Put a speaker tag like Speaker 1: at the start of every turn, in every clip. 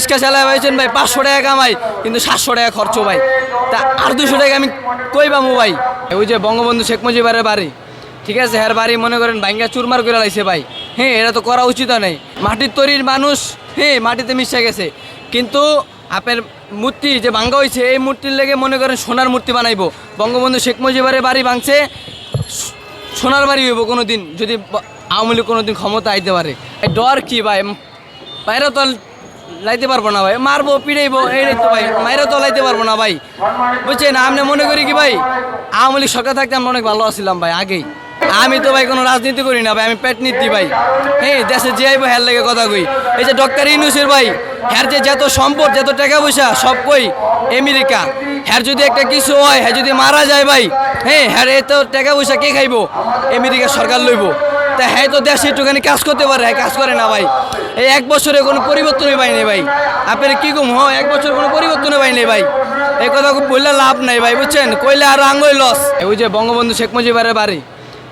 Speaker 1: রিক্সা চালায় পাইছেন ভাই, পাঁচশো টাকা কামাই, কিন্তু সাতশো টাকা খরচ ভাই। তা আর দুশো টাকা আমি কই পাবো ভাই? ওই যে বঙ্গবন্ধু শেখ মুজিবের বাড়ি। ঠিক আছে হ্যার বাড়ি মনে করেন ভাঙ্গা চুরমার করে লাইছে ভাই। হ্যাঁ এটা তো করা উচিত নেই। মাটির তৈরির মানুষ হ্যাঁ মাটিতে মিশে গেছে। কিন্তু আপনার মূর্তি যে ভাঙ্গা হয়েছে এই মূর্তির লেগে মনে করেন সোনার মূর্তি বানাইবো। বঙ্গবন্ধু শেখ মুজিবের বাড়ি ভাঙছে, সোনার বাড়ি হইব কোনো দিন যদি আওয়ামী লীগ কোনো দিন ক্ষমতা আইতে পারে। ডর কি ভাই? বাইরে তো লাইতে পারব না ভাই। মারবো, পিড়াইবো, এই তো ভাই, মাইরে তো লাইতে পারব না ভাই। বুঝছেন? আপনি মনে করি কি ভাই, আওয়ামী লীগ সরকার থাকতে আমরা অনেক ভালো আছিলাম ভাই, আগেই। আমি তো ভাই কোনো রাজনীতি করি না ভাই, আমি পেট নীতি ভাই। হ্যাঁ দেশে যে আইবো হ্যার লেগে কথা কই। এই যে ডক্টর ইউনুসের ভাই হ্যার যে যত সম্পদ, যত টাকা পয়সা, সব কই? আমেরিকা। হ্যার যদি একটা কিছু হয় হ্যাঁ যদি মারা যায় ভাই হ্যাঁ হ্যার এত টাকা পয়সা কে খাইবো? আমেরিকা সরকার লইব। তা হ্যাঁ তো দেশে একটুখানি কাজ করতে পারে হ্যাঁ কাজ করে না ভাই। এই এক বছরে কোনো পরিবর্তনই পাইনি ভাই। আপনার কি কম হয়, এক বছর কোনো পরিবর্তনই পাইনি ভাই। এই কথা বললে লাভ নাই ভাই, বুঝছেন? কইলে আর আঙ্গই লস। ওই যে বঙ্গবন্ধু শেখ মুজিবের বাড়ি,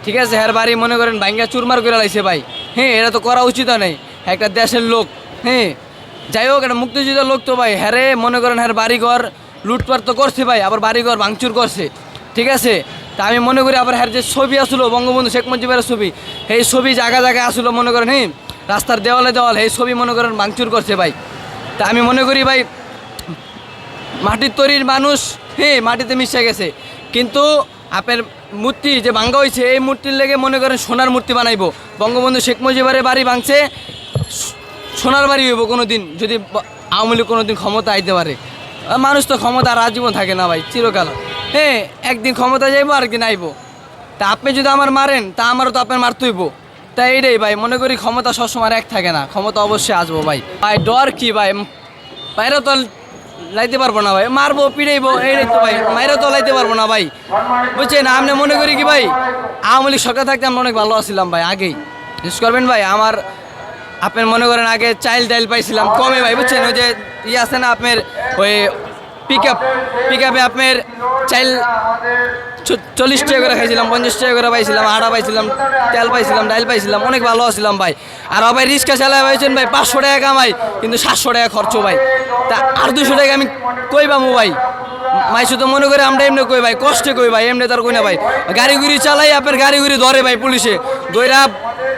Speaker 1: ঠিক আছে? হ্যার বাড়ি মনে করেন ভাঙ্গা চুরমার করে লাইছে ভাই। হ্যাঁ এটা তো করা উচিত নেই, একটা দেশের লোক। হ্যাঁ যাই হোক, একটা মুক্তিযুদ্ধের লোক তো ভাই। হ্যারে মনে করেন হ্যার বাড়িঘর লুটপাট তো করছে ভাই, আবার বাড়িঘর ভাঙচুর করছে, ঠিক আছে? তা আমি মনে করি আবার হ্যার যে ছবি আসলো, বঙ্গবন্ধু শেখ মুজিবের ছবি এই ছবি জায়গা জায়গায় আসলো মনে করেন হ্যাঁ রাস্তার দেওয়ালে দেওয়াল এই ছবি মনে করেন ভাঙচুর করছে ভাই। তা আমি মনে করি ভাই, মাটির তৈরির মানুষ হ্যাঁ মাটিতে মিশে গেছে। কিন্তু আপনার মূর্তি যে ভাঙ্গা হয়েছে, এই মূর্তির লেগে মনে করেন সোনার মূর্তি বানাইবো। বঙ্গবন্ধু শেখ মুজিবের বাড়ি ভাঙছে, সোনার বাড়ি হইব কোনো দিন যদি আওয়ামী লীগ কোনো দিন ক্ষমতা আইতে পারে। মানুষ তো ক্ষমতা আর আজীবন থাকে না ভাই, চিরকাল। হ্যাঁ একদিন ক্ষমতা যাইবো, আরেকদিন আইবো। তা আপনি যদি আমার মারেন, তা আমারও তো আপনার মারতে হইব তাই এইটাই ভাই, মনে করি ক্ষমতা সবসময় এক থাকে না। ক্ষমতা অবশ্যই আসব ভাই। ভাই, ডর কি ভাই? বাইরে তো লাইতে পারব না ভাই। মারবো পিড়াইবো এই তো ভাই। মাইরে তো লাইতে পারব না ভাই। বুঝছেন? আপনি মনে করি কি ভাই, আওয়ামী লীগ সরকার থাকতে আমরা অনেক ভালো আছিলাম ভাই, আগেই। বিশেষ করবেন ভাই, আমার আপনার মনে করেন আগে চাইল ডাইল পাইছিলাম, কমে ভাই, বুঝছেন? ওই যে ইয়ে আছে না আপনার, ওই পিক আপ পিক আপে আপনার চাইল চল্লিশ টাকা করে খাইছিলাম, পঞ্চাশ টাকা করে পাইছিলাম, আটা পাইছিলাম, তেল পাইছিলাম, ডাইল পাইছিলাম, অনেক ভালো আছিলাম ভাই। আর ভাই, রিক্সা চালায় পাইছেন ভাই, পাঁচশো টাকা কামাই, কিন্তু সাতশো টাকা খরচ ভাই। তা আর দুশো টাকা আমি কই পাবো ভাই? মাইসু তো মনে করে আমরা এমনি কই ভাই, কষ্টে কই ভাই, এমনি তার কই না ভাই। গাড়ি গুড়ি চালাই, আপনার গাড়ি গুড়ি ধরে ভাই পুলিশে। দইরা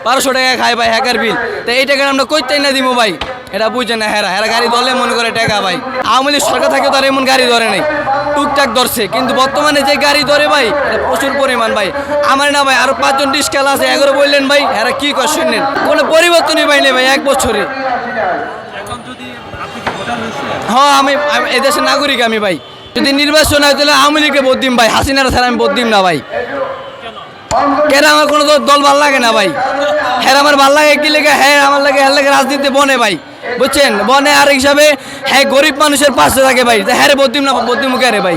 Speaker 1: বারোশো টাকা খায় ভাই হ্যাকার বিল তা এই টাকা আমরা কইতেই না দিব ভাই। এটা বুঝে না, হেরা। হেরা গাড়ি ধরলে মনে করে টাকা ভাই। আওয়ামী লীগ সরকার থাকে তো আর এমন গাড়ি ধরে নাই। টুকটাক ধরছে, কিন্তু বর্তমানে যে গাড়ি ধরে ভাই, এটা প্রচুর পরিমাণ ভাই। আমার না ভাই, আরও পাঁচজন ডিসকাল আছে, এগারো বললেন ভাই, হেরা কি কর শুনলেন? কোনো পরিবর্তনই পাই নাই ভাই, এক বছরে। হ্যাঁ আমি এদেশের নাগরিক আমি ভাই। যদি নির্বাচন হয় তাহলে আওয়ামী লীগকে ভোট দিম ভাই, হাসিনার ছাড়া আমি ভোট দিম না ভাই। কেন আমার কোনো দল- দল ভালো লাগে না ভাই? হ্যাঁ আমার ভালো লাগে, কি লেগে? হ্যাঁ আমার লাগে হ্যাঁ লাগে রাজনীতি বনে ভাই। বুঝছেন? বনে আর হিসাবে হ্যাঁ গরিব মানুষের পাশে থাকে ভাই। হ্যাঁ রে বদ্দিম না দিম রে ভাই।